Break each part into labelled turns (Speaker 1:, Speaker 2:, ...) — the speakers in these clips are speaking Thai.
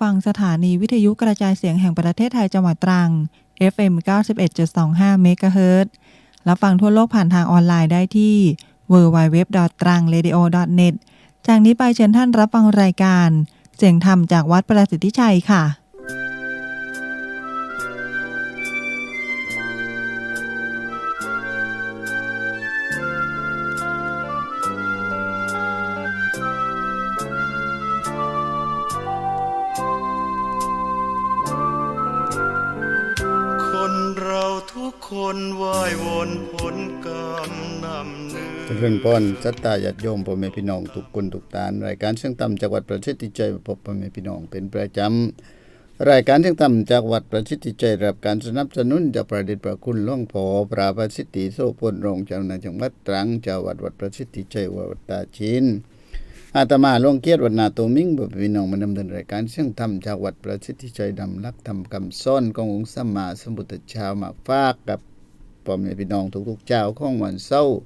Speaker 1: ฟังสถานีวิทยุกระจายเสียงแห่งประเทศไทยจังหวัดตรัง FM 91.25 เมกะเฮิรตซ์รับฟังทั่วโลกผ่านทางออนไลน์ได้ที่ www.trangradio.net จากนี้ไปเชิญท่านรับฟังรายการ เสียงธรรมจากวัดประสิทธิชัยค่ะ
Speaker 2: ริ
Speaker 3: ญพรสัตตาญาติโยมพ่อแม่พี่น้องทุกคนทุกตานรายการเสียงธรรมจากวัดประสิทธิใจพบพ่อแม่พี่น้องเป็นประจำรายการเสียงธรรมจากวัดประสิทธิใจรับการสนับสนุนจากประเดชพระคุณหลวงพ่อพระประสิทธิโสพลรองเจ้าหน้าจังหวัดตรังเจ้าวัดวัดประสิทธิใจวัดตาชินอาตมาหลวงเกียรติวัดนาโตมิงบ่พี่น้องมาดำเนินรายการเสียงธรรมจากวัดประสิทธิใจดำลักธรรมคำซ่อนขององค์สัมมาสัมพุทธเจ้ามาฝากกับพ่อแม่พี่น้องทุกๆเจ้าของวันเสาร์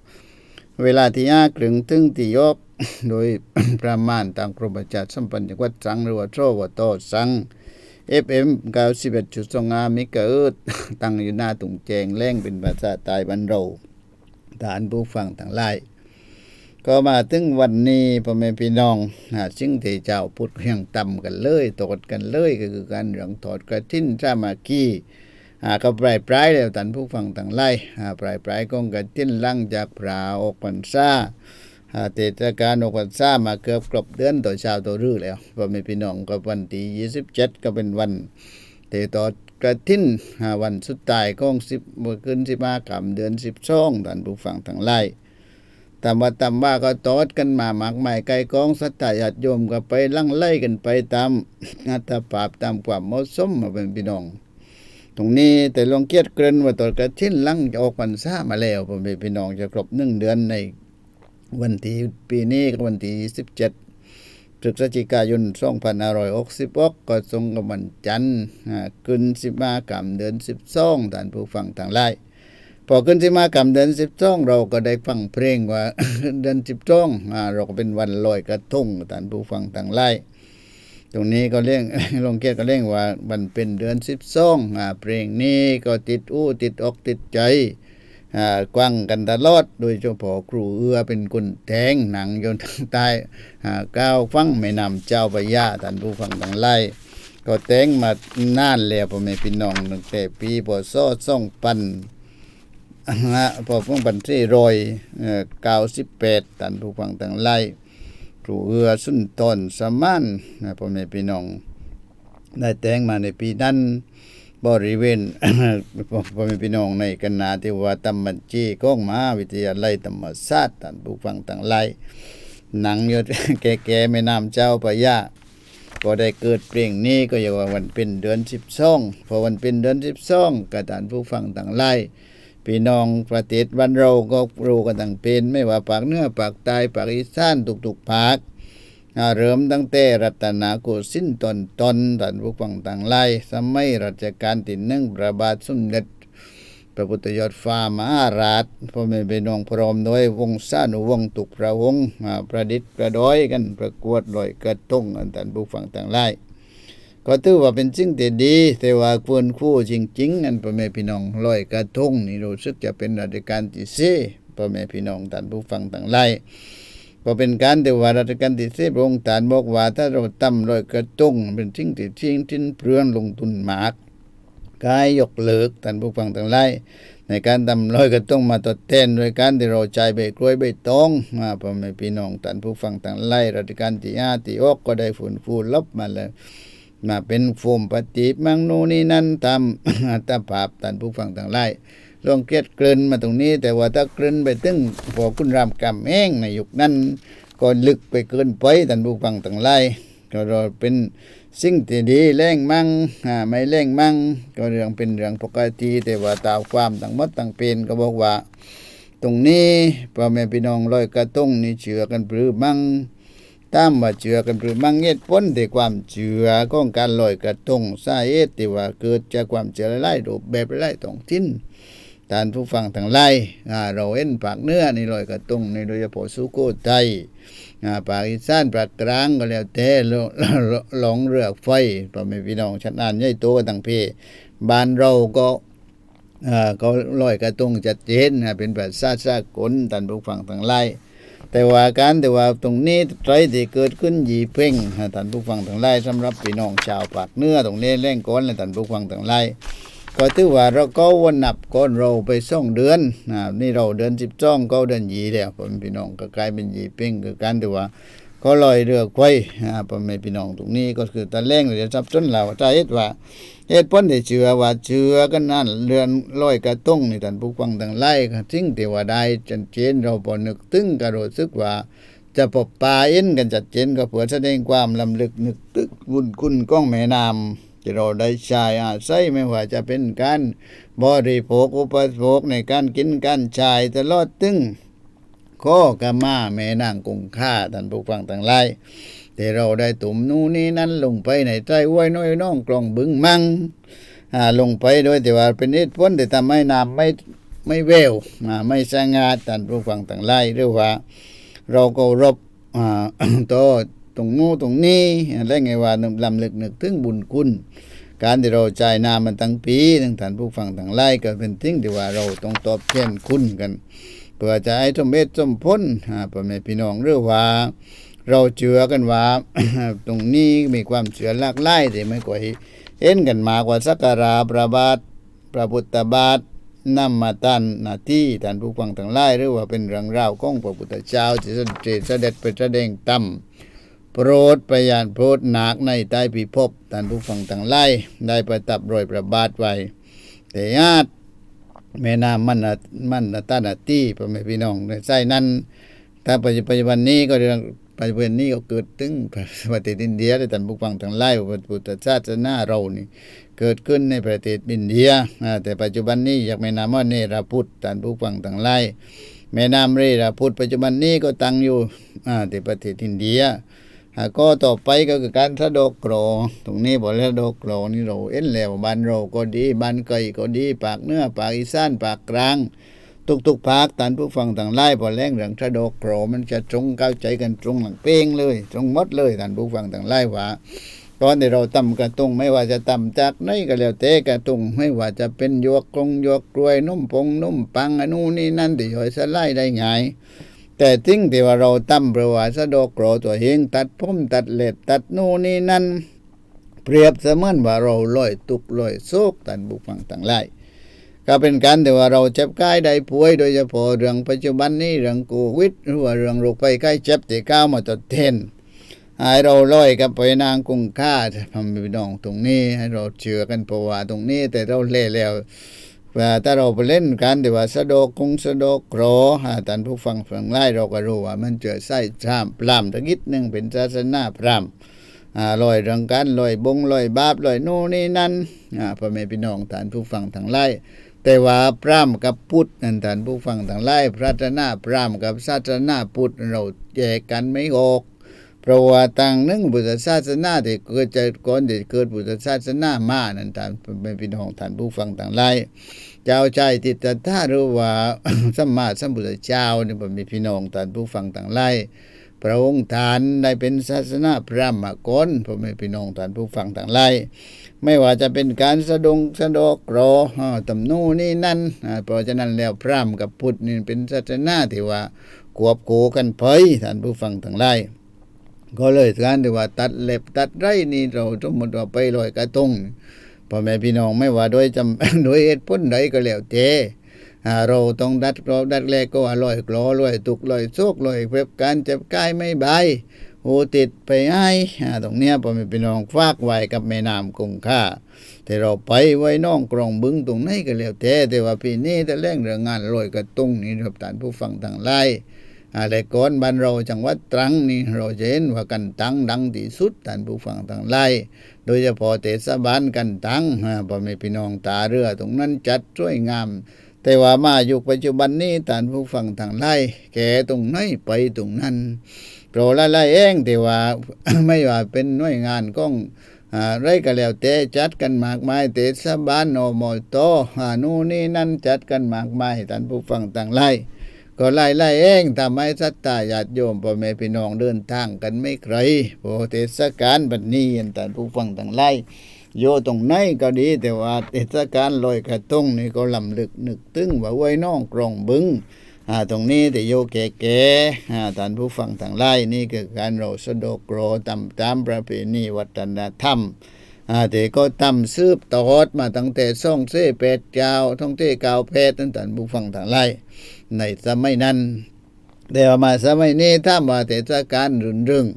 Speaker 3: เวลาที่ห้ากลึงถึงที่ยกโดยประมาณตามกรมประชาสัมพันธ์จังหวัดตรังหรือว่าโทรวตสัง FM 91.25เมกะเฮิรตซ์ตั้งอยู่หน้าตุงแจงแรงเป็นภาษาใตายบันเราฐานผู้ฟังทั้งหลายก็มาถึงวันนี้พ่อแม่พี่น้องหาสิ่งที่เจ้าพูดเพียงต่ำกันเลยตกกันเลยก็คือการเรื่องถอดกระทิ้นสามาคี อ่าก็ปลายปลายแล้วท่านผู้ฟังทั้งหลายอ่าปลายปลายกองกระทิ้นลังจากพราออกพรรษาอ่าเทศกาลออกพรรษามาเกือบครบเดือนต่อช้าต่อรื้อแล้วพ่อแม่พี่น้องก็วันที่27ก็เป็นวันเทตอดกระทิ้นอ่าวันสุดท้ายของ10เมื่อคืน15ค่ำเดือน12ท่านผู้ฟังทั้งหลายตามว่าตามว่าก็ตอดกันมามากมายไกลกองสัตยาติโยมก็ไปลั่งไล่กันไปตามอัตภาพตามความเหมาะสมมาเป็นพี่น้อง ตรงนี้แต่ลองเกียรติเกรินว่าตอนกระทิ้นลังจะออกพรรษามาแล้วผมเป็นพี่น้องจะครบหนึ่งเดือนในวันที่ปีนี้ก็วันที่17พฤศจิกายน2566ก็ทรงกับวันจันทร์ขึ้น15กรรมเดือน12ท่านผู้ฟังทั้งหลายพอขึ้นที่มากรรมเดือนสิบสองเราก็ได้ฟังเพลงว่าเดือนสิบสองอ่าเราก็เป็นวันลอยกระทงท่านผู้ฟังต่างไล่ ตรงนี้ก็เรียกลงเกียก็เรียกว่ามันเป็นเดือนสิบสองอ่าเพลงนี้ก็ติดอู้ติดอกติดใจอ่ากว้างกันตลอด โดยเฉพาะครูเอื้อเป็นคนแทงหนังโยนทางใต้อ่าก้าวฟังแม่นำเจ้าพระยาท่านผู้ฟังต่างไล่ก็แต่งมานานแล้วพ่อแม่พี่น้องตั้งแต่ปีพศสองพันฮะพอพวกบันที่รอยเก้าสิบแปดตันผู้ฟังต่างไล่ ครูเอือสุนตนสมานนะพ่อแม่พี่น้องได้แต่งมาในปีนั้นบริเวณพ่อแม่พี่น้องในคณะที่ว่าตำบัญชีของมหาวิทยาลัยธรรมศาสตร์ท่านผู้ฟังต่างไล่หนังยศแก่ๆแม่น้ำเจ้าพระยาก็ได้เกิดเพลงนี้ก็อย่าว่าวันเป็นเดือนสิบสองพอวันเป็นเดือนสิบสองกระฐานผู้ฟังต่างไล่ พี่น้องประเทศบ้านเราก็รู้กันตั้งเป็นไม่ว่าปากเนื้อปากใต้ปากอีสานทุกๆภาคเริ่มตั้งแต่รัตนโกสินทร์ตอนตอนท่านผู้ฟังต่างไล่สมัยรัชกาลที่หนึ่งพระบาทสมเด็จพระพุทธยอดฟ้ามหาราชพ่อแม่พี่น้องพร้อมด้วยวงศานุวงตุกพระวงประดิษฐ์ประดอยกันประกวดลอยกระทงกันท่านผู้ฟังต่างไล่ ก็ถือว่าเป็นสิ่งที่ดี แต่ว่าควรคู่จริงๆนั่นพ่อแม่พี่น้องลอยกระทงนี่รู้สึกจะเป็นราชการที่สี่พ่อแม่พี่น้องท่านผู้ฟังต่างหลายก็เป็นการแต่ว่าราชการที่สี่พระองค์ตรัสบอกว่าถ้าเราตั้มลอยกระทงเป็นสิ่งที่ทิ้งทิ้นเปลือนลงทุนมากกายยกเลิกท่านผู้ฟังต่างหลายในการทำลอยกระทงมาตดแทนโดยการที่เราใจใบกล้วยใบตองมาพ่อแม่พี่น้องท่านผู้ฟังต่างหลายราชการที่ห้าที่ออกก็ได้ฝุ่นฟูลบมาแล้ว มาเป็นโฟมปฏิมังโนนนี่นั่นตามอัตภาพท่านผู้ฟังต่างหลายลองเกียดเกลินมาตรงนี้ แต่ว่าถ้าเกลินไปถึงพอคุณรามกำแห้งในยุคนั้นก็ลึกไปเกินไปท่านผู้ฟังต่างหลายก็เราเป็นสิ่งที่ดีแรงมั่งไม่แรงมั่งก็เรื่องเป็นเรื่องปกติแต่ว่าตามความต่างมดต่างเป็นก็บอกว่า ตรงนี้พ่อแม่พี่น้องลอยกระทงนี่เชื่อกันหรือมั่ง ตามว่าเชื่อกันหรือมังเหตุผลที่ความเชื่อของการลอยกระทงสาเหตุที่ว่าเกิดจากความเชื่อหลายๆรูปแบบหลายๆท้องถิ่นท่านผู้ฟังทั้งหลายอ่เราเห็นปากเนื้อนี่ลอยกระตงในโดยเฉพาะสุโขทัยอ่าปากอีสานปากกลางก็แล้วแต่ลหลงเรือไฟพ่อแม่พี่น้องชันอ่านใหญ่โตกันทั้งเพบ้านเราก็ก็ลอยกระตงจัดเจนนะเป็นแบบซาซากลท่านผู้ฟังทั้งหลาย แต่ว่าการแต่ว่าตรงนี้ไรที่เกิดขึ้นยีเพ่งท่านผู้ฟังทั้งหลายสำหรับพี่น้องชาวปากเนื้อตรงนี้แรงก้อนและท่านผู้ฟังทั้งหลายก็ถือว่าเราก็วันนับก้อนเราไปส่องเดือนนะนี่เราเดือนสิบจ้องก็เดือนยีแล้วผมพี่น้องก็กลายเป็นยีเพ่งคือการแต่ว่าก็ลอยเรือไว้อ่าพ่อแม่พี่น้องตรงนี้ก็คือตะแรงเลยซับซ้อนเราใจว่าเหตุผลที่เชื่อว่าเชื่อกันนั่นเรือนลอยกระตุ้งนี่ท่านผู้ฟังทั้งหลายก็สิ่งที่ว่าได้จันเจนเราพอนึกถึงก็รู้สึกว่าจะปบปลาเอ็นกันจัดเจนก็เพื่อแสดงความลำลึกนึกตึกบุญคุณก้องแม่นำที่เราได้ใช้อาศัยไม่ว่าจะเป็นการบริโภคอุปโภคในการกินการใช้ตลอดตึงข้อกะมาแม่นางคงค่าท่านผู้ฟังทั้งหลาย ที่เราได้ตุ่มนู่นนี่นั่นลงไปในใจไว้น้อยน้องกลองบึงมังอ่าลงไปโดยที่ว่าเป็นเหตุผลที่ทำให้น้ำไม่ไม่เววอ่าไม่สง่าท่านผู้ฟังทั้งหลายหรือว่า เราก็รบอ่าโตตรงนู้นตรงนี้และไงว่านึกลำลึกนึกถึงบุญคุณ การที่เราจ่ายนามันตั้งปีทั้งท่านผู้ฟังทั้งไล่ก็เป็นสิ่งที่ว่าเราต้องตอบแทนคุณกัน เพื่อจะให้สมเด็จสมพ้นอ่าพ่อแม่พี่น้องหรือว่า เราเชื่อกันว่า ตรงนี้มีความเชื่อหลากหลายที่ไม่ค่อยเห็นกันมากว่าสักการะพระบาทพระพุทธบาทนำมาตันนาที่ท่านผู้ฟังทั้งหลายหรือว่าเป็นเรื่องราวของพระพุทธเจ้าที่เสด็จไปแสดงธรรมโปรดประยานโปรดหนักในใต้พิภพท่านผู้ฟังทั้งหลายได้ประทับรอยพระบาทไว้แต่ญาติแม่น้ำมันมันตันนาที่พ่อแม่พี่น้องในใจนั้นถ้าปัจจุบันนี้ก็เรื่อง ปัจจุบันนี้ก็เกิดถึงประเทศอินเดียได้ท่านผู้ฟังทั้งหลายว่พุทธศาสนาเรานี่เกิดขึ้นในประเทศอินเดียแต่ปัจจุบันนี้อยากแม่น้ำว่าเนรพุทธท่านผู้ฟังทั้งหลายแม่น้ำเรราพุทธปัจจุบันนี้ก็ตั้งอยู่อ่าที่ประเทศอินเดียอ่าก็ต่อไปก็คือการสะดอกกรอตรงนี้บอกแล้วสะดอกกรอนี่เราเอ็นแล้วบ้านเราก็ดีบ้านไกลก็ดีปากเนื้อปากอีสานปากกลาง ทุกๆภาคท่านผู้ฟังต่างไล่พอแรงเรื่องสะดอกกรมันจะตรงเข้าใจกันตรงหลังเป้งเลย ตรงมดเลยท่านผู้ฟังต่างไล่ว่าตอนที่เราตำกระตุงไม่ว่าจะตำจากไหนก็แล้วแต่กระตุงไม่ว่าจะเป็นหยวกกงหยวกกล้วยนุ่มปงนุ่มปังอนนู้นนี่นั่นที่ย่อยสลายได้ง่ายแต่ทิ้งที่ว่าเราตำประวัติสะดอกกรอตัวเองตัดผมตัดเล็บตัดนู่นนี่นั่น เปรียบเสมือนว่าเราลอยตุกลอยโซกท่านผู้ฟังต่างหลาย ก็เป็นการที่ว่าเราเจ็บกายได้ป่วย โดยเฉพาะเรื่องปัจจุบันนี้เรื่องโควิดหรือว่าเรื่องโรคภัยไข้เจ็บที่ก้าวมาตัดเทนให้เราลอยกับไปนางกุงค่าทำพี่น้องตรงนี้ให้เราเชื่อกันเพราะว่าตรงนี้ แต่เราเล่แล้วว่าถ้าเราไปเล่นกันที่ว่าสะดอกกงสะดอกกรอหาท่านผู้ฟังฟังไล่เราก็รู้ว่ามันเจอไส้พรามพรามตะกิดหนึ่งเป็นศาสนาพรามอ่าลอยรื่องกันลอยบงลอยบาปลอยโน่นนี่นั่นอ่าพ่อแม่พี่น้องท่านผู้ฟังทั้งหลาย แต่ว่าพรามกับพุทธนั่นท่านผู้ฟังทั้งหลายพระศาสนาพรามกับศาสนาพุทธเราแยกกันไม่ออกเพราะว่าต่างนึ่งพุทธศาสนาที่เกิดจากก่อนที่เกิดพุทธศาสนามานั่นท่านพ่อแม่พี่น้องท่านผู้ฟังทั้งหลายเจ้าใจติดตถาหรือว่าสัมมาสัมพุทธเจ้านี่พ่อแม่พี่น้องท่านผู้ฟังทั้งหลายพระองค์ท่านได้เป็นศาสนาพรามณ์มาก่อนพ่อแม่พี่น้องท่านผู้ฟังทั้งหลาย ไม่ว่าจะเป็นการสะดงสะดอกรอตำนู่นี่นั่นเพราะฉะนั้นแล้วพราหมกับพุทธนี่เป็นศาสนาที่ว่าควบคู่กันไปท่านผู้ฟังทั้งหลายก็เลยการที่ว่าตัดเล็บตัดไรนี่เราสมมติว่าไปลอยกระทงพ่อแม่พี่น้องไม่ว่าโดยจำโดยเหตุผลใดก็แล้วแต่อ่าเราต้องดัดกรอบดัดแรกก็ว่าลอยกลอลอยตุกลอยโซกลอยเพ็บการเจ็บกายไม่บาย หูติดไปให้อ่ตรงเนี้ยพอแม่พี่น้องฝากไว้กับแม่น้ำคงค่า แต่เราไปไว้น้องกรองบึงตรงไหนก็แล้วแต่แต่ว่าปีนี้แต่แรงเรื่องงานลอยกระตุ้งนี่ครับท่านผู้ฟังทางไลน์อะไรก่อนบ้านเราจังหวัดตรังนี่เราจะเห็นว่ากันตังดังที่สุดท่านผู้ฟังทางไลน์โดยเฉพาะเทศบาลกันตังพ่อแม่พี่น้องตาเรือ ตรงนั้นจัดสวยงามแต่ว่ามาอยู่ปัจจุบันนี้ท่านผู้ฟังทางไล่แก่ตรงไหนไปตรงนั้น โปรละไล่เองแต่ว่าไม่ว่าเป็นหน่วยงานของอ่าไรก็แล้วแต่จัดกันมากมายเทศบาลนมโตอานู่นนี่นั่นจัดกันมากมายท่านผู้ฟังต่างไล่ก็ไล่ไล่เองทำให้ศรัทธาญาติโยมพ่อแม่พี่น้องเดินทางกันไม่ไกลโปรเทศกาลบัดนี้ท่านผู้ฟังต่างไล่โยตรงไหนก็ดีแต่ว่าเทศกาลลอยกระทงนี่ก็ลำลึกนึกตึงว่าไว้น้องกรองบึง ตรงนี้แต่โยเก่ๆอ่าท่านผู้ฟังทางไล่นี่คือการเราสะดกโกรตามตามประเพณีวัฒนธรรมอ่าเต่ก็ตำซืบตอดมาตั้งแต่ซ่องเส้เป็ดเจ้าท่องเต้กาวเพศตั้งท่านผู้ฟังทางไล่ในสมัยนั้นแต่ว่ามาสมัยนี้ถ้ามาเทศกาลรื่นเรื่องอ่า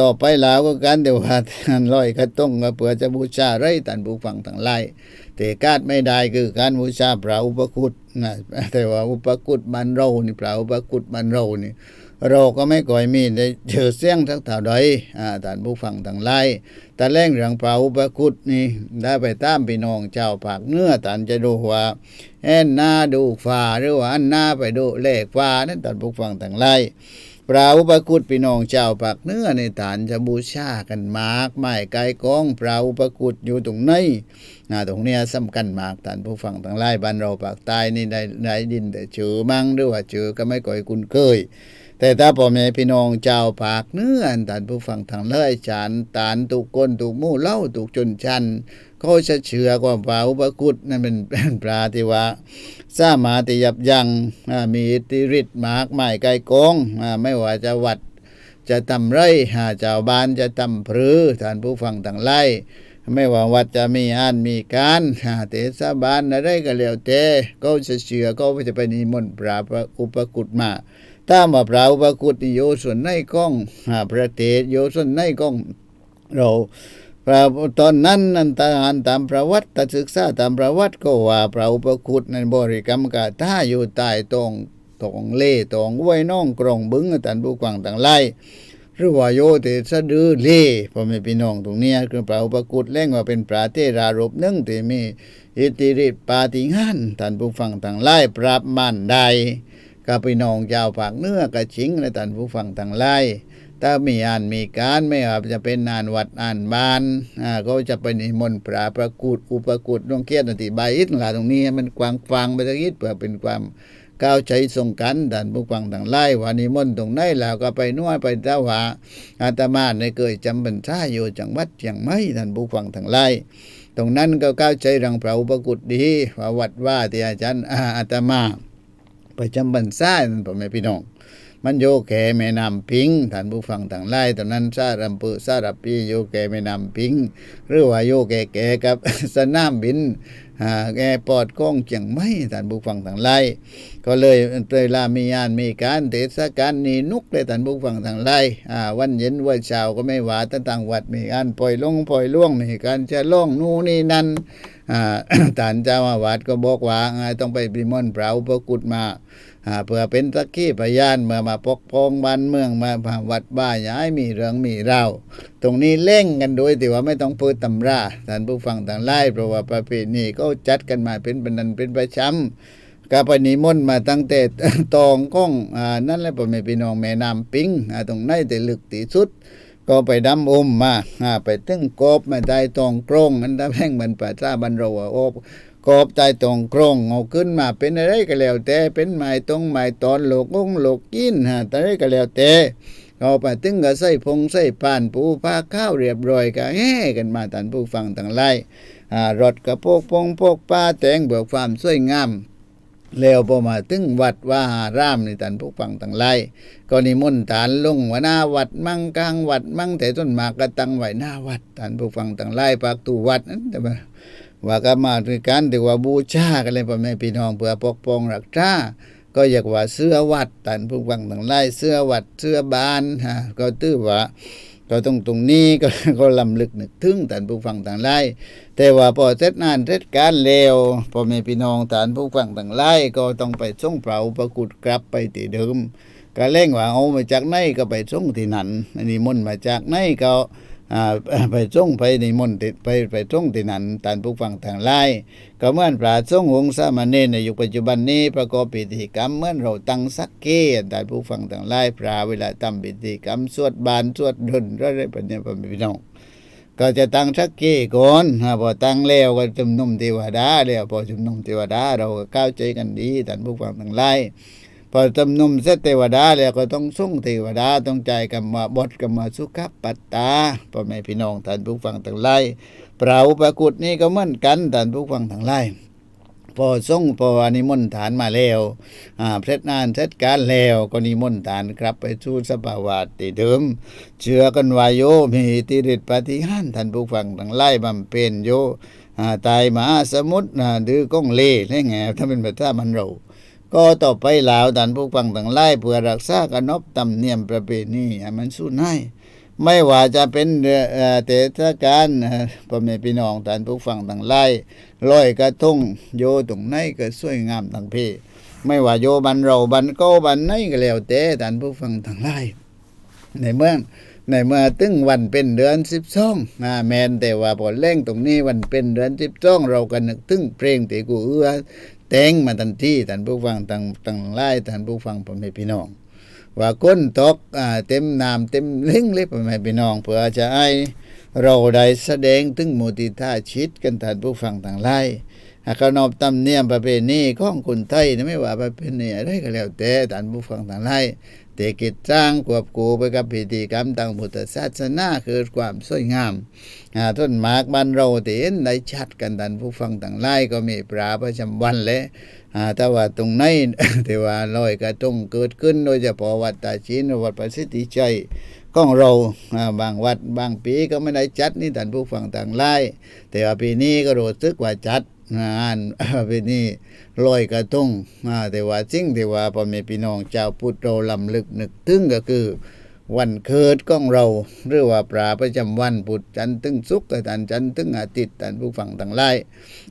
Speaker 3: ต่อไปแล้วก็การเดี๋ยวว่าการลอยกระต้งก็เพื่อจะบูชาไรท่านผู้ฟังทั้งหลายแต่กาดไม่ได้คือการบูชาพระอุปคุตนะแต่ว่าอุปคุตมันเรานี่พระอุปคุตมันเรานี่เราก็ไม่ก่อยมีได้เจอเสียงทักเท่าใดอ่าท่านผู้ฟังทั้งหลายแต่แรงเรื่องพระอุปคุตนี่ได้ไปตามพี่น้องเจ้าภาคเนื้อท่านจะดูว่าแอนนาดูฟ้าหรือว่าอันนาไปดูเลขฟ้านั่นท่านผู้ฟังทั้งหลาย ระอุปคุตพี่น้องเจ้าปากเนื้อในฐานจะบูชากันมากไม่ไกลกองพระอุปคุตอยู่ตรงไหนนะตรงเนี้ยสำคัญมากท่านผู้ฟังทั้งหลายบ้านเราปากใต้นี่ได้ได้ดินแต่เจอมั่งหรือว่าเจอก็ไม่ก่อยคุ้นเคย แต่ถ้าพ่อแม่พี่น้องเจ้าปากเนื้อท่านผู้ฟังทางเลยจานตานตุกก้นตุกมู่เล่าตุกจนชัน เขาจะเชื่อว่าพระอุปคุตนั่นเป็นเป็นปลาที่ว่าสามารถที่ยับยั้งมีอิทธิฤทธิ์มากมายไกลกองอไม่ว่าจะวัดจะทำไรหาเจ้าบ้านจะทำพรือท่านผู้ฟังต่างไล่ไม่ว่าวัดจะมีอันมีการหาเทศบาลอะไรก็แล้วแต่ก็จะเชื่อก็จะไปนิมนต์พระอุปกุฎมาถ้ามาพระอุปกุฎโยส่วนในก้องหาประเทศโยส่วนในก้องเรา พระตอนนั้นนันตอ่านตามประวัติถ้าศึกษาตามประวัติก็ว่าพระอุปคุตนั้นบริกรรมกาถ้าอยู่ใต้ตรงตรงเล่ตรงไว้น้องกรองบึงท่านผู้กวางต่างไล่หรือว่าโยเตสะดือเล่พ่อแม่พี่น้องตรงเนี้ยคือพระอุปคุตเล่งว่าเป็นพระเทรารบหนึ่งที่มีอิทธิฤทธิปาฏิหาริย์ท่านผู้ฟังต่างไล่ปรับมันได้กับพี่น้องเจ้าปากเนื้อกระชิงและท่านผู้ฟังต่างไล่ ถ้ามีอ่านมีการไม่ว่าจะเป็นอ่านวัดอ่านบ้านอ่าก็จะไปนิมนต์พระประกุดอุปกุดดวงเกียรติอธิบายอิทลาตรงนี้มันกว้างฟังไปสักนิดเพื่อเป็นความก้าวใจทรงกันด่านผู้ฟังต่างไล่ว่านิมนต์ตรงไหนแล้วก็ไปนวดไปเจ้าว่าอาตมาในเคยจำบรรษาอยู่จังหวัดเชียงใหม่ท่านผู้ฟังทั้งไล่ตรงนั้นก็ก้าวใจรังพระอุปกุฎดีว่าวัดว่าที่อาจารย์อาตมา ไปจำบรรษาท่านพ่อแม่พี่น้อง มันโยแก่แม่น้ำพิงท่านผู้ฟังต่างไล่ตอนนั้นซาลัมปุซาลับปีโยแก่แม่น้ำพิง หรือว่าโยแก่แก่กับสนามบินอ่าแกปอดก้องเจียงไม่ท่านผู้ฟังต่างไล่ก็เลยเวลามีงานมีการเทศกาลนี่นุกเลยท่านผู้ฟังต่างไล่วันเย็นวันเช้าก็ไม่หวาต่ต่างวัดมีการปล่อยลงปล่อยล่วงมีการจะล่องนู่นนี่นั่นอ่าท่านเจ้าอาวาสก็บอกว่าไงต้องไปบิมอนต์พระอุปกุฎมา เพื่อเป็นสักขีพยานเมื่อมาปกป้องบ้านเมืองมาวัดบ้าย้ายมีเรื่องมีราวตรงนี้เล่งกันโดยที่ว่าไม่ต้องเปิดตำราท่านผู้ฟังต่างไล่เพราะว่าประเพณีก็จัดกันมาเป็นบันนันเป็นประจำก็ไปนิมนต์มาตั้งแต่ตองก้องอ่านั่นแหละพ่อแม่พี่น้องแม่น้ำปิงอ่าตรงไหนแต่ลึกที่สุด ก็ไปดำอมมาอ่าไปตึงกบมาได้ตองกรงนั้นได้แพ่งมันปัสสาบันเรโอบ กอบใต้ตองกรงเอาขึ้นมาเป็นอะไรก็แล้วแต่เป็นไม้ตรงไม้ตอนโลกงโลกกินฮะอะไรก็แล้วแต่เอาไปตึงก็ใส่พงใส่ผ่านปูผ้าข้าวเรียบร้อยก็แห่กันมาท่านผู้ฟังต่างไล่อ่ารถกระโปกพงพกป้าแตงเบิกความสวยงามแล้วพอมาถึงวัดว่าหารามนี่ท่านผู้ฟังต่างไล่ก็นิมนต์ฐานลงหัวหน้าวัดมั่งกลางวัดมั่งแต่ต้นหมากก็ตั้งไว้หน้าวัดท่านผู้ฟังต่างไล่ปากตูวัดนั้นแต่ ว่าก็มาด้วยกันถือว่าบูชากันเลยพ่อแม่พี่น้องเพื่อปกป้องรักษาก็อยากว่าเสื้อวัดท่านผู้ฟังต่างไล่เสื้อวัดเสื้อบานฮะก็ตื้อว่าก็ตรงตรงนี้ก็ก็ลำลึกนึกถึงท่านผู้ฟังต่างไล่แต่ว่าพอเสร็จงานเสร็จการแล้วพ่อแม่พี่น้องท่านผู้ฟังต่างไล่ก็ต้องไปส่งเปล่าประกุดกลับไปที่เดิมก็เร่งว่าเอามาจากไหนก็ไปส่งที่นั่นอันนี้มนต์มาจากไหนก็ ไปส่งไปในมนต์ติดไปไปส่งที่นั่นท่านผู้ฟังทางไล่ก็เหมื่อนพระสงฆ์องค์สามเณรในยุคปัจจุบันนี้ประกอบพิธีกรรมเหมื่อนเราตั้งสักเกตท่านผู้ฟังทางไล่พระเวลาทำพิธีกรรมสวดบานสวดดนอะไรแบบนี้พ่อแม่พี่น้องก็จะตั้งสักเกี่ก่อนพอตั้งแล้วก็ชุมนุมเทวดาแล้วพอชุมนุมเทวดาเราก็เข้าใจกันดีท่านผู้ฟังทั้งหลาย พอชุมนุมเสร็จเทวดาแล้วก็ต้องส่งเทวดาต้องใจกันมาบทกันมาสุขปัตตาพ่อแม่พี่น้องท่านผู้ฟังทั้งหลายเปล่าปรากฏนี่ก็เหมือนกันท่านผู้ฟังทั้งหลายพอส่งพอนิมนต์ฐานมาแล้วอ่าเสร็จงานเสร็จการแล้วก็นิมนต์ฐานกลับไปสู่สภาวะที่เดิม เชื่อกันว่าโยมีติฤทธิปฏิหารท่านผู้ฟังทั้งหลายบำเพ็ญโยอ่าตายมหาสมุทรดื้อก้องเล่และแงถ้าเป็นภาษามันเรา ก็ต่อไปลาวท่านผู้ฟังทั้งหลายเพื่อรักษาขนบธรรมเนียมประเพณีให้มันสู้ให้ไม่ว่าจะเป็นเอ่อเอ่อเทศกาลเอ่อพ่อแม่พี่น้องท่านผู้ฟังทั้งหลายลอยกระทงโยตรงไหนก็สวยงามทั้งเพไม่ว่าโยบันเราบันเก้าบันไหนก็แล้วแต่ท่านผู้ฟังทั้งหลายในเมื่อในเมื่อตึงวันเป็นเดือนสิบสองนะแมนแต่ว่าพอเล่งตรงนี้วันเป็นเดือนสิบสองเราก็นึกถึงเพลงที่กูเอื้อ แต่งมาทันทีท่านผู้ฟังต่างต่างไล่ท่านผู้ฟังพ่อแม่พี่น้อง ว่าก้นตกอ่าเต็มน้ำเต็มเล้งเลยพ่อแม่พี่น้องเพื่อจะให้เราได้แสดงถึงมูติท่าชิดกันท่านผู้ฟังต่างไล่ ขนบตำเนียมประเพณีของคนไทยนะไม่ว่าประเพณีอะไรก็แล้วแต่ท่านผู้ฟังต่างไล่เตกิจจ้างควบคู่ไปกับพิธีกรรมทางพุทธศาสนาคือความสวยงามอ่าต้นหมากบ้านเราที่เห็นได้ชัดกันท่านผู้ฟังต่างไล่ก็มีปลาประจำวันและอ่าแต่ว่าตรงไหนแต่ว่าลอยกระทงเกิดขึ้นโดยเฉพาะวัดตาจีนวัดประสิทธิชัยของเราอ่าบางวัดบางปีก็ไม่ได้จัดนี่ท่านผู้ฟังต่างไล่แต่ว่าปีนี้ก็รู้สึกว่าจัด งานปีนี้ลอยกระทงอ่าแต่ว่าสิ่งที่ว่าพ่อแม่พี่น้องเจ้าพุทธเราลำลึกนึกถึงก็คือวันเกิดของเราหรือว่าปลาประจำวันพุธจันทร์ถึงศุกร์แต่จันจันทร์ถึงอาทิตย์ท่านผู้ฟังทั้งหลาย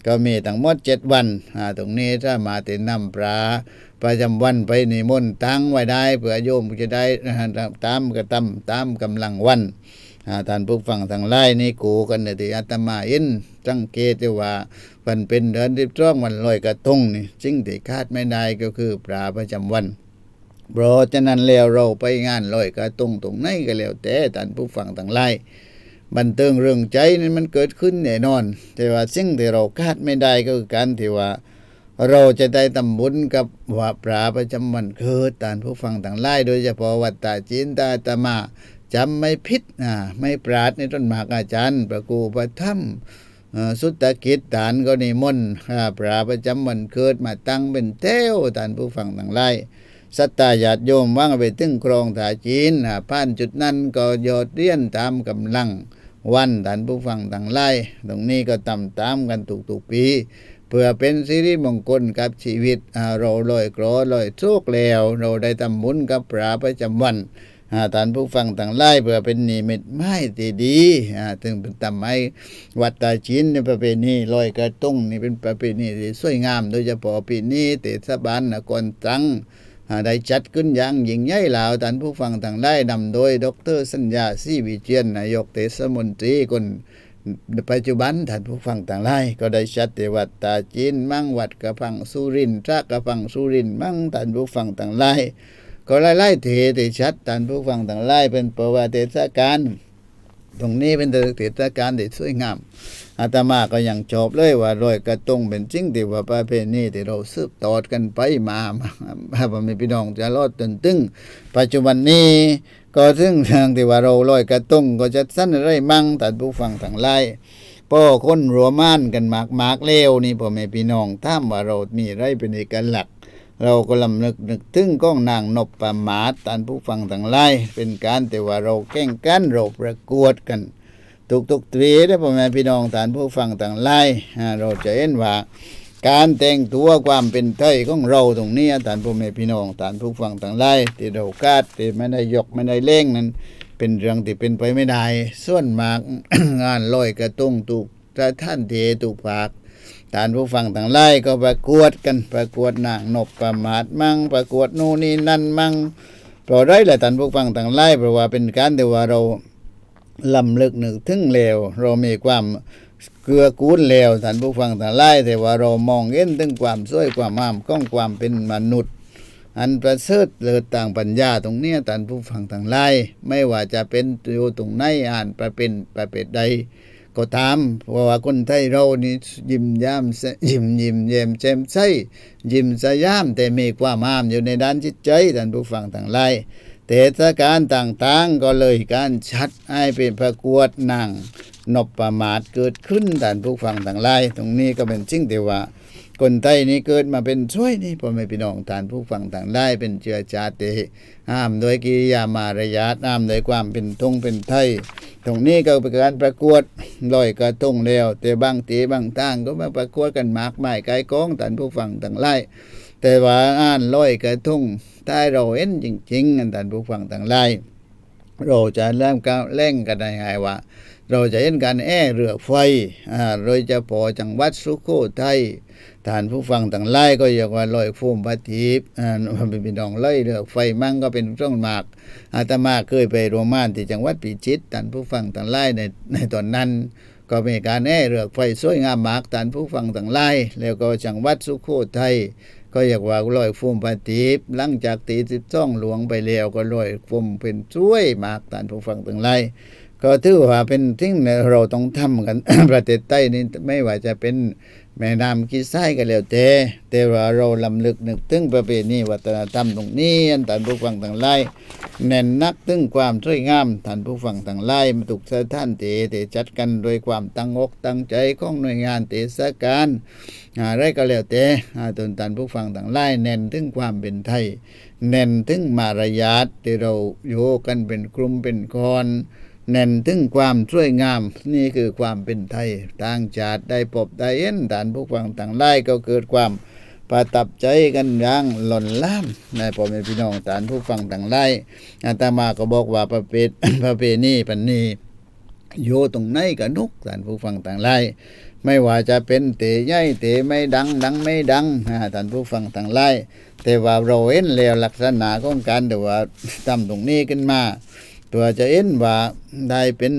Speaker 3: ก็มีทั้งหมดเจ็ดวันตรงนี้ถ้ามาแต่นำปลาประจำวันไปนิมนต์ตั้งไว้ได้เพื่อโยมจะได้ตามกระทำตามกำลังวันอ ท่านผู้ฟังทั้งหลายนี่กูกันเนี่ยที่อาตมาเห็นสังเกตว่าวันเป็นเดือนที่จ้องวันลอยกระทงนี่สิ่งที่คาดไม่ได้ก็คือปลาประจำวันเพราะฉะนั้นแล้วเราไปงานลอยกระทงตรงไหนก็แล้วแต่ท่านผู้ฟังทั้งหลายบันเทิงเรื่องใจนี่มันเกิดขึ้นแน่นอน แต่ว่าสิ่งที่เราคาดไม่ได้ก็คือการที่ว่าเราจะได้ทำบุญกับว่าปลาประจำวันเกิดท่านผู้ฟังทั้งหลายโดยเฉพาะวัดตาจีนตาตามา จำไม่พิษอ่าไม่ปราดในต้นหมากอาจารย์ประกูประถ้ำสุตตกิจฐานก็นิมนต์อ่าปราประจำวันเกิดมาตั้งเป็นเท้วท่านผู้ฟังทั้งหลายสัตตาญาติโยมว่างไปถึงครองถาจีนผ่านจุดนั้นก็ยอดเรียนตามกำลังวันท่านผู้ฟังทั้งหลายตรงนี้ก็ตามตามกันทุกๆปี เพื่อเป็นสิริมงคลกับชีวิตเราลอยกรอลอยโชคแล้ว เราได้ทำบุญกับปราประจำวัน อ่าท่านผู้ฟังต่างไล่เพื่อเป็นนิมิตไม้ที่ดีถึงเป็นทำให้วัดตาชินในประเพณีลอยกระทงนี่เป็นประเพณีที่สวยงาม โดยเฉพาะปีนี้เทศบาลนครตรังได้จัดขึ้นอย่างยิ่งใหญ่ลาวท่านผู้ฟังต่างไล่นำโดย ดรสัญญาศรีวิเชียนนายกเทศมนตรีคนปัจจุบันท่านผู้ฟังต่างไล่ก็ได้จัดที่วัดตาจีนมั่งวัดกระพังสุรินทร์พระกระพังสุรินทร์มั่งท่านผู้ฟังต่างไล่ ก็ไล่ไล่เทที่ชัดท่านผู้ฟังต่างไล่เป็นประวัติศาสตร์การตรงนี้เป็นเทศกาลที่สวยงามอาตมาก็ยังชอบเลยว่ารอยกระตงเป็นจริงที่ว่าประเพณีที่เราสืบตอดกันไปมามาพ่อแม่พี่น้องจะรอดจนตึงปัจจุบันนี้ก็ถึงทางที่ว่าเราลอยกระตงก็จะสั้นไรมั่งท่านผู้ฟังต่างไล่พ่อคนรัวม่านกันมากมากเลวนี่พ่อแม่พี่น้องถ้าว่าเรามีไรเป็นเอกลักษณ์ เราก็ลำนึกนึกถึงก้องนางนบประมาท่านผู้ฟังทั้งหลายเป็นการแต่ว่าเราแข่งกันเราประกวดกัน ทุกทุกๆทีได้พ่อแม่พี่น้องท่านผู้ฟังต่างหลายอ่เราจะเห็นว่า การแต่งตัวความเป็นไทยของเราตรงนี้ท่านพ่อแม่พี่น้องท่านผู้ฟังต่างหลายที่เราคาดที่ไม่ได้ยกไม่ได้เล่งนั้น เป็นเรื่องที่เป็นไปไม่ได้ ส่วนมากงานลอยกระตงถูกท่านเทถูกปาก ท่านผู้ฟังต่างไล่ก็ประกวดกันประกวดนางนบประมาทมั่งประกวดนู่นนี่นั่นมั่งเพราะไรแหละท่านผู้ฟังต่างไล่เพราะว่าเป็นการที่ว่าเราลำลึกนึกถึงแล้วเรามีความเกลือกูลแล้วท่านผู้ฟังต่างไล่แต่ว่าเรามองเห็นถึงความสวยความงามของความเป็นมนุษย์ อันประเสริฐเลิศต่างปัญญาตรงเนี้ยท่านผู้ฟังทั้งหลายไม่ว่าจะเป็นอยู่ตรงไหนอ่านประเป็นประเภทใด ก็ตามเพราะว่าคนไทยเรานี่ยิ้มย้มยิ้มยิ้มแย้มแจ่มใสยิ้มสยามแต่มีความ้ามอยู่ในด้านจิตใจท่านผู้ฟังทั้งหลายเทศกาลต่างๆ ก็เลยการชัดให้เป็นประกวดหนังนบประมาทเกิดขึ้นท่านผู้ฟังทั้งหลายตรงนี้ก็เป็นจริงแต่ว่า คนไทยนี่เกิดมาเป็นช่วยนี่พ่อแม่พี่น้องท่านผู้ฟังต่างได้เป็นเชื้อชาติห้ามโดยกิริยามารยาทห้ามโดยความเป็นทงเป็นไทย ตรงนี้ก็เป็นการประกวดลอยกระทงแล้ว แต่บางตีบางทางก็มาประกวดกันมากมายไกลกองท่านผู้ฟังต่างไล่แต่ว่าอ่านลอยกระทงถ้เราเห็นจริงๆกันท่านผู้ฟังต่างไล่เราจะเริ่มก้าวเร่งกันได้ไงว่า เราจะเห็นการแอ้เรือไฟอ่าโดยเฉพาะจังหวัดสุโขทัยท่านผู้ฟังต่างไล่ก็อยากว่าลอยโฟมปฏิบอ่าเป็นพี่น้องไล่เรือไฟมั่งก็เป็นช่องหมากอาตมาเคยไปโรมานที่จังหวัดปีจิตรท่านผู้ฟังต่างไล่ในในตอนนั้นก็มีการแห่เรือไฟสวยงามมากท่านผู้ฟังต่างไล่แล้วก็จังหวัดสุโขทัยก็อยากว่าลอยโฟมปฏิบหลังจากตีสิบสองหลวงไปแล้วก็ลอยโฟมเป็นสวยมากท่านผู้ฟังต่างไล่ ก็ถือว่าเป็นสิ่งเราต้องทำกัน ประเทศใต้นี่ไม่ว่าจะเป็นแม่น้ำกีไส้ก็แล้วแต่แต่ว่าเราลำลึกนึกถึงประเพณีวัฒนธรรมตรงนี้อันท่านผู้ฟังต่างไล่แน่นนักถึงความสวยงามท่านผู้ฟังต่างไล่มาถูกสถานที่ที่จัดกันโดยความตั้งอกตั้งใจของหน่วยงานเทศกาลอะไรก็แล้วแต่อ่าตนท่านผู้ฟังต่างไล่แน่นถึงความเป็นไทยแน่นถึงมารยาทที่เราอยู่กันเป็นกลุ่มเป็นกอน แน่นถึงความสวยงาม นี่คือความเป็นไทยต่างชาติได้พบได้เห็นฐานผู้ฟังต่างไล่ก็เกิดความประทับใจกันอย่างหล่นล้ำในพ่อแม่พี่น้องฐานผู้ฟังต่างไล่อาตมาก็บอกว่าประเพณประเพณีปันนี้โยตรงไหนก็นุกฐานผู้ฟังต่างไล่ไม่ว่าจะเป็นเตะใหญ่เตะไม่ดัง ดังไม่ดังอ่าท่านผู้ฟังต่างไล่แต่ว่าเราเห็นแล้วลักษณะของการแต่ว่าทำตรงนี้ขึ้นมา ตัวจะเอ็นว่าได้เป็น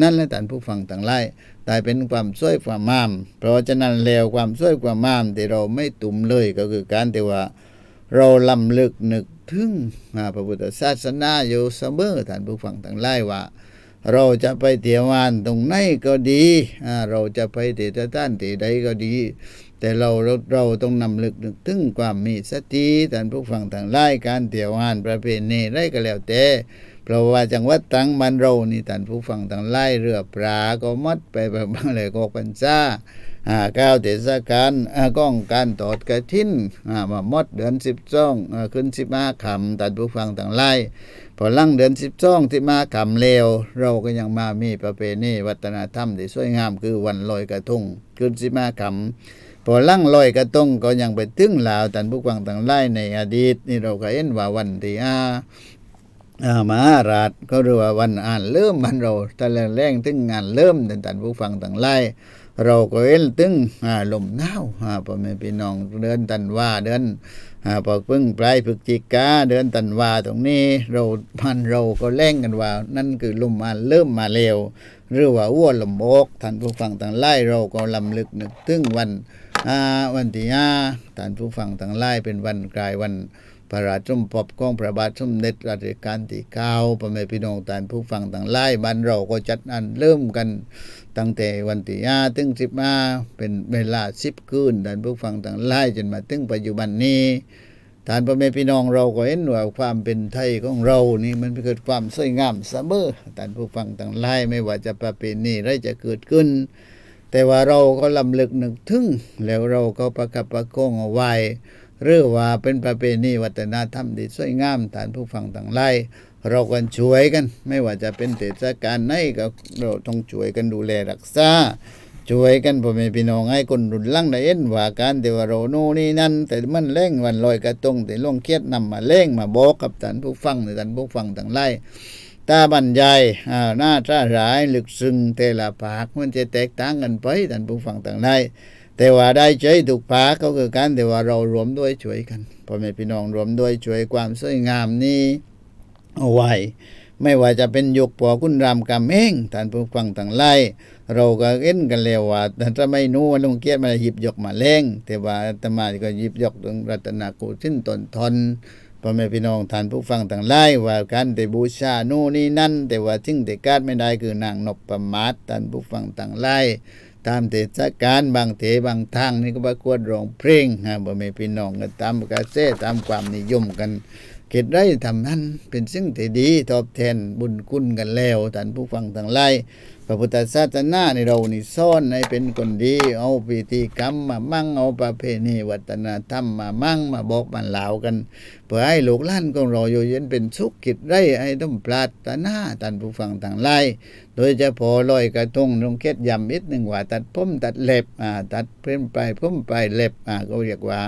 Speaker 3: นั่นแหละท่านผู้ฟังต่างไล่ได้เป็นความสวยความงาม เพราะฉะนั้นแล้วความสวยความงามที่เราไม่ตุ่มเลยก็คือการที่ว่า เราลำลึกนึกถึงอ่าพระพุทธศาสนาอยู่เสมอท่านผู้ฟังต่างไล่ว่า เราจะไปเที่ยวานตรงไหนก็ดีเราจะไปเที่ยวท่านที่ใดก็ดี แต่เราเราเราต้องนำลึกนึกถึงความมีสติท่านผู้ฟังต่างไล่การเที่ยวานประเพณีไรก็แล้วแต่ เพราะว่าจังหวัดตรังบ้านเรานี่ท่านผู้ฟังต่างไล่เรือปลาก็หมดไปแบบอะไรก็ปัญจาอ่าก้าวเทศกาลอ่าก้องการตอดกระทินอ่ามามดเดือนสิบสองอ่าขึ้นสิบห้าคำท่านผู้ฟังต่างไล่พอลังเดือนสิบสองที่มาคำเลวเราก็ยังมามีประเพณีวัฒนธรรมที่สวยงามคือวันลอยกระทงขึ้นสิบห้าคำพอลั่งลอยกระตงก็ยังไปถึงลาวท่านผู้ฟังต่างไล่ในอดีตนี่เราก็เห็นว่าวันที่ห้าอ่า มหาราชก็เรียกว่าวันอ่านเริ่มมันเราตะแรงแรงถึงงานเริ่มท่านท่านผู้ฟังต่างไล่เราก็เห็นถึงอาลมหนาวอาพ่อแม่พี่น้องเดือนตันว่าเดือนอาพอเพิ่งปลายพฤศจิกาเดือนตันว่าตรงนี้ เราพันเราก็แรงกันว่า นั่นคือลมอ่าเริ่มมาเร็วหรือว่าอ้วนลมโอกท่านผู้ฟังต่างไล่เราก็ลำลึกนึกถึงวันอาวันที่ห้าท่านผู้ฟังทั้งหลายเป็นวันกลายวัน พระราชสมภพของพระบาทสมเด็จรัชกาลที่เก้าพ่อแม่พี่น้องท่านผู้ฟังทั้งหลายบ้านเราก็จัดอันเริ่มกันตั้งแต่วันที่ห้าถึงสิบห้าเป็นเวลาสิบคืนท่านผู้ฟังทั้งหลายจนมาถึงปัจจุบันนี้ท่านพ่อแม่พี่น้องเราก็เห็นว่าความเป็นไทยของเรานี่มันเกิดความสวยงามเสมอท่านผู้ฟังทั้งหลายไม่ว่าจะประเพณีอะไรจะเกิดขึ้น แต่ว่าเราก็ลำลึกนึกถึงแล้วเราก็ประคับประคองเอาไว้ หรือว่าเป็นประเพณีวัฒนธรรมที่สวยงามท่านผู้ฟังต่างไล่เรากันช่วยกัน ไม่ว่าจะเป็นเทศกาลไหนก็เราต้องช่วยกันดูแลรักษาช่วยกันพ่อแม่พี่น้องให้คนรุ่นลังได้เห็นว่าการที่ว่าเราโน่นนี่นั่น แต่มันเล่งวันลอยกระทงแต่ล่วงเครียดนำมาเล่งมาบอกกับท่านผู้ฟังหรือท่านผู้ฟังต่างไล่ตาบรรยายอ่าหน้าท่าร้ายลึกซึ้งแต่ละปากมันจะแตกต่างกันไปท่านผู้ฟังต่างไล่ แต่ว่าได้ใจถูกปาก็คือการแต่ว่าเรารวมด้วยช่วยกันพ่อแม่พี่น้องรวมด้วยช่วยความสวยงามนี้เอาไว้ไม่ว่าจะเป็นยุคปอคุณรามกำเองท่านผู้ฟังทั้งหลายเราก็เห็นกันแล้วว่าแต่ถ้าไม่นู้ว่าลุงเกียรติมาหยิบยกมาแรงแต่ว่าตมาก็หยิบยกถึงรัตนโกสินตนทนพ่อแม่พี่น้องท่านผู้ฟังทั้งหลายว่าการแต่บูชาโน่นนี่นั่น แต่ว่าทิ้งแต่การไม่ได้คือนางนพประมาศท่านผู้ฟังทั้งหลาย ตามเทศกาลบางเทบางทางนี่ก็ประกวดร้องเพลงฮะบ่แม่พี่น้องก็ตามกระแสตามความนิยมกัน เกิดไรทำนั้นเป็นสิ่งที่ดีตอบแทนบุญคุณกันแล้วท่านผู้ฟังทั้งหลายพระพุทธศาสนาในเรานี่ซ่อนให้เป็นคนดี เอาพิธีกรรมมามั่งเอาประเพณีวัฒนธรรมมามั่งมาบอกมาเล่ากัน เพื่อให้ลูกหลานของเราอยู่เย็นเป็นสุขกิจไรให้ต้องปรารถนาท่านผู้ฟังทั้งหลายโดยเฉพาะลอยกระทงตรงเค็ดยำนิดหนึ่งว่า ตัดผมตัดเล็บอ่าตัดเพิ่มไปลายผมไปเล็บอ่าก็เรียกว่า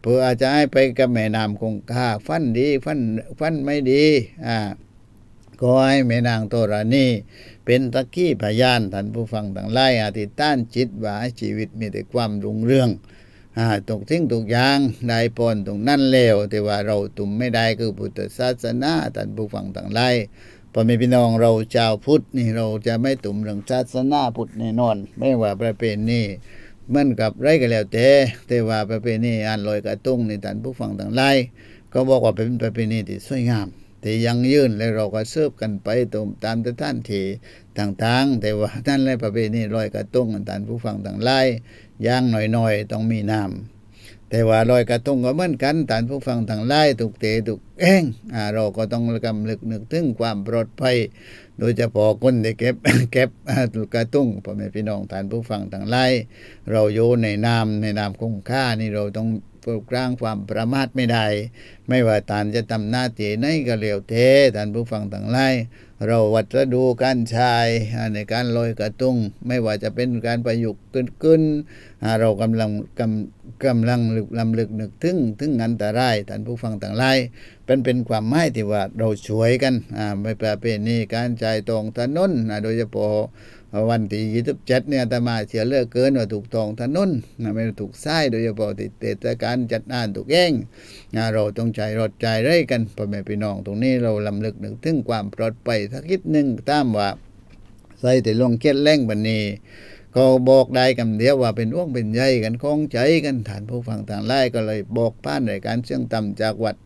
Speaker 3: เพื่ออาจจะให้ไปกับแม่น้ำคงคาฟันดีฟันฟันไม่ดีอ่าก็ให้แม่นางโตรานีเป็นตะกี้พยานท่านผู้ฟังทั้งหลายอธิษฐานจิตว่าชีวิตมีแต่ความรุ่งเรืองอ่าตกทิ้งตกยางได้ปนตรงนั้นแล้วแต่ว่าเราตุ่มไม่ได้คือพุทธศาสนาท่านผู้ฟังต่างหลายพอม่พี่น้องเราชาวพุทธนี่เราจะไม่ตุ่มเรื่องศาสนาพุทธแน่นอน ไม่ว่าประเพณีเห มันกับไรก็แล้วแต่แต่ว่าประเพณีอันลอยกระตุ้งในท่านผู้ฟังต่างหลายก็บอกว่าเป็นประเพณีที่สวยงามที่ยังยืนและเราก็เสิร์ฟกันไปตามตามสถานที่ต่างๆ แต่ว่าท่านและประเพณีลอยกระตุ้งของท่านผู้ฟังต่างหลายอย่างหน่อยๆต้องมีน้ำแต่ว่าลอยกระทงก็เหมือนกันท่านผู้ฟังทั้งหลายถูกเตะถูกแองอ่าเราก็ต้องกำลึกนึกถึงความปลอดภัย โดยเฉพาะคนที่เก็บเก็บกระตุ้งพ่อแม่พี่น้องท่านผู้ฟังทั้งหลายเราโยในน้ำในน้ำคงค่านี่เราต้องปกร่างความประมาทไม่ได้ ไม่ว่าท่านจะทำหน้าที่ไหนก็เลียวเทท่านผู้ฟังทั้งหลาย เราวัดระดูการใชายในการลอยกระตุ้งไม่ว่าจะเป็นการประยุกต์ขึ้นขึ้นเรากำลังกำกำลังลึกลำลึกนึกถึงถึงอันตรายท่านผู้ฟังต่างหลายเป็นเป็นความหมายที่ว่าเราช่วยกันไม่ประเพณีการจ่ายตรงถนนอ่าโดยเฉพาะวันที่ยี่สิบเจ็ดเนี่ยตมาเสียเลือกเกินว่าถูกตองถนนอ่าไม่ถูกไส้โดยเฉพาะที่เทศกาลจัดงานถูกแย่งเราต้องใจรถใจเร่กันพ่อแม่พี่น้องตรงนี้เราลำลึกนึกถึงความปลอดภัยสักนิดหนึ่งตามว่า ใส่แต่ลงเคียดแรงบันนี้ก็บอกได้คำเดียวว่าเป็นอ้วงเป็นใยกันคล้องใจกันฐานผู้ฟังทางไล่ก็เลยบอกผ่านรายการเชียงต่ำจากวัด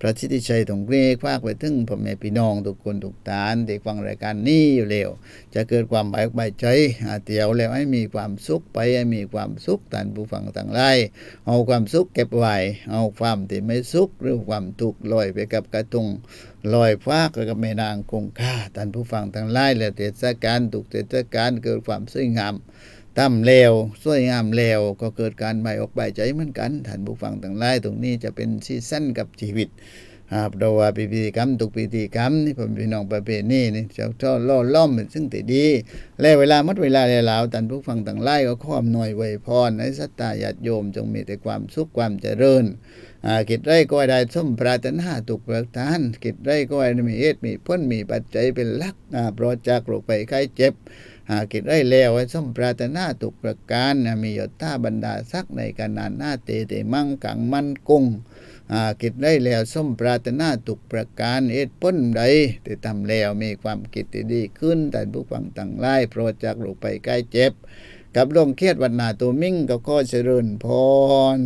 Speaker 3: พระชิติชัยตรงเกรกฝากไปถึงพ่อแม่พี่น้องทุกคนทุกฐานที่ฟังรายการนี้อยู่แล้วจะเกิดความใบอกใบใจหาเตียวแล้วให้มีความสุขไปให้มีความสุขท่านผู้ฟังต่างไล่เอาความสุขเก็บไว้เอาความที่ไม่สุขหรือความทุกข์ลอยไปกับกระตุง ลอยฟ้ากกับแม่นางคงค่าท่านผู้ฟังทั้งไล่และเทศกาลทุกเทศกาลเกิดความสวยงามตั้มเลวสวยงามเลวก็เกิดการใบออกใบใจเหมือนกันท่านผู้ฟังทั้งไล่ตรงนี้จะเป็นซีซั่นกับชีวิตครับเราว่าพิธีกรรมทุกพิธีกรรมนี่ผมพี่น้องประเพณีนี่จะชอบล่อล้อมซึ่งแต่ดี และเวลามัดเวลาแล้วท่านผู้ฟังต่างไล่ก็ขอมหน่อยไวพรให้สัตตาญาติโยมจงมีแต่ความสุขความเจริญ กิจไรก็ให้ได้สมปรารถนาตุกประทาน กิจไรก็ให้มีเหตุมีพ้นมีปัจจัยเป็นหลักอ่าปลอดจากโรคภัยไข้เจ็บหากิจได้แล้วให้สมปรารถนาตุกประการมียศท่าบรรดาศักในการนานหน้าเตเตมั่งกังมั่นคงอากิจได้แล้วส้มปรารถนาตุกประการเอ็ดพ้นใดที่ทำแล้วมีความกิจดีขึ้นแต่ผู้ฟังต่างไล่โปรดจากโรคไปใกล้เจ็บ กับลงเครียดวันนาตัวมิ่งก็ข้อเจริญพร